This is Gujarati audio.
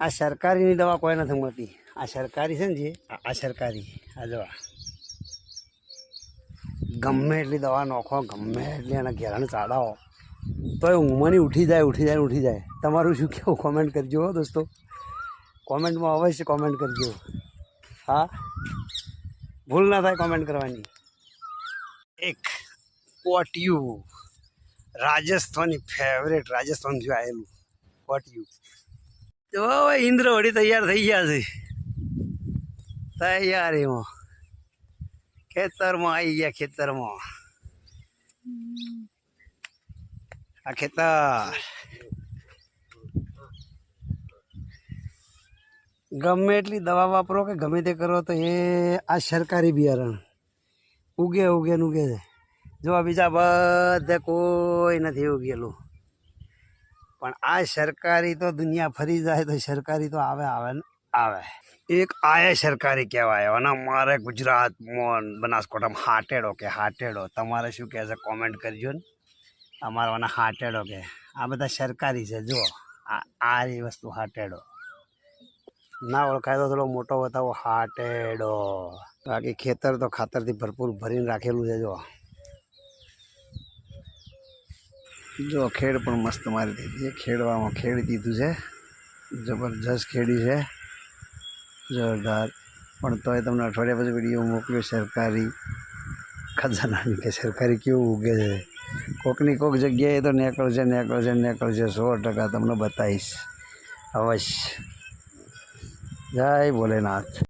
આ સરકારીની દવા કોઈ નથી મળતી. આ સરકારી છે ને જે? આ- સરકારી. આ દવા. ગમે એટલી દવા નાખો, ગમે એટલી એના ઘેરાને ચાડાવો તો એ ઊંઘમાંની ઉઠી જાય ઉઠી જાય ઉઠી જાય. તમારું શું કેવું? કોમેન્ટ કરજો હો દોસ્તો. કોમેન્ટમાં અવશ્ય કોમેન્ટ કરજો. હા? ભૂલ ના થાય કોમેન્ટ કરવાની. એક કોટિયું રાજસ્થાની ફેવરેટ રાજસ્થાનથી આવેલું કોટિયું જો હવે ઇન્દ્ર તૈયાર થઈ ગયા છે. તૈયારીમાં ખેતરમાં આવી ગયા, ખેતરમાં. આ ખેતર. ગમે એટલી દવા વાપરો કે ગમે તે કરો તો એ આ સરકારી બિયારણ. ઉગે ઉગે ને ઉગે છે જો બીજા બધે કોઈ નથી ઉગેલું. પણ આ સરકારી તો દુનિયા ફરી જાય તો સરકારી તો આવે આવે ને આવે. એક આયે સરકારી કહેવાય, અને અમારે ગુજરાતમાં બનાસકોટામાં હાટેડો કે હાટેડો. તમારે શું કહે છે કોમેન્ટ કરજો ને. અમારો હાટેડો કે. આ બધા સરકારી છે જો આ આ વસ્તુ હાટેડો. ના ઓળખાય તો થોડો મોટો બતાવો, હાટેડો. બાકી ખેતર તો ખાતરથી ભરપૂર ભરીને રાખેલું છે જો જો ખેડ પણ મસ્ત મારી દીધી છે. ખેડવામાં ખેડી દીધું છે. જબરજસ્ત ખેડી છે. જોરદાર. પણ તોય તમને અઠવાડિયા પછી વીડિયો મોકલ્યો સરકારી ખજાનાની કે સરકારી કેવું ઉગે છે. કોકની કોક જગ્યાએ તો નીકળશે નીકળશે નીકળશે. સો ટકા તમને બતાવીશ. અવશ્ય. જય ભોલેનાથ.